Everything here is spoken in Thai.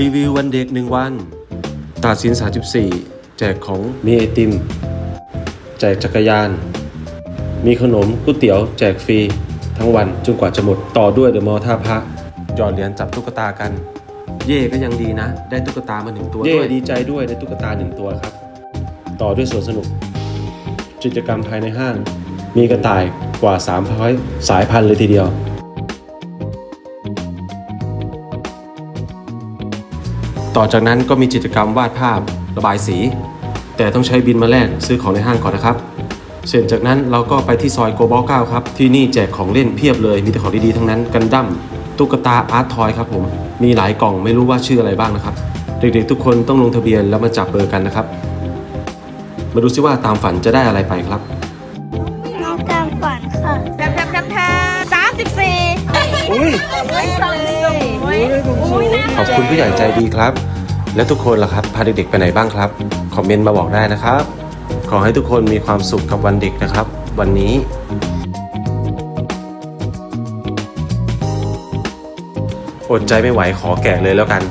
รีวิววันเด็กหนึ่งวันตาสิน 34 แจกของมีไอติม แจกจักรยาน มีขนมก๋วยเตี๋ยว แจกฟรี ทั้งวันจนกว่าจะหมดต่อด้วยเดอะมอลท่าพระหยอดเหรียญจับตุ๊กตากัน เย่ก็ยังดีนะ ได้ตุ๊กตามาหนึ่งตัวเย่ดีใจด้วยได้ตุ๊กตาหนึ่งตัวครับ ต่อด้วยสวนสนุก กิจกรรมภายในห้าง มีกระต่ายกว่า 300 สายพันธุ์เลยทีเดียว ต่อจากนั้นก็มีกิจกรรมวาดภาพระบายสี แต่ต้องใช้บินมาแลกซื้อของในห้างก่อนนะครับ เสร็จจากนั้นเราก็ไปที่ซอยโกบอลเก้าครับ ที่นี่แจกของเล่นเพียบเลยมีแต่ของดีๆทั้งนั้นกันดั้มตุ๊กตาอาร์ตทอยครับผม มีหลายกล่องไม่รู้ว่าชื่ออะไรบ้างนะครับ เด็กๆทุกคนต้องลงทะเบียนแล้วมาจับเบอร์กันนะครับ มาดูซิว่าตามฝันจะได้อะไรไปครับ น้องตามฝันค่ะ ขอบคุณผู้ใหญ่ใจดีครับ และทุกคนล่ะครับพาเด็กๆไปไหนบ้างครับคอมเมนต์มาบอกได้นะครับ ขอให้ทุกคนมีความสุขกับวันเด็กนะครับ วันนี้ อดใจไม่ไหวขอแก่เลยแล้วกัน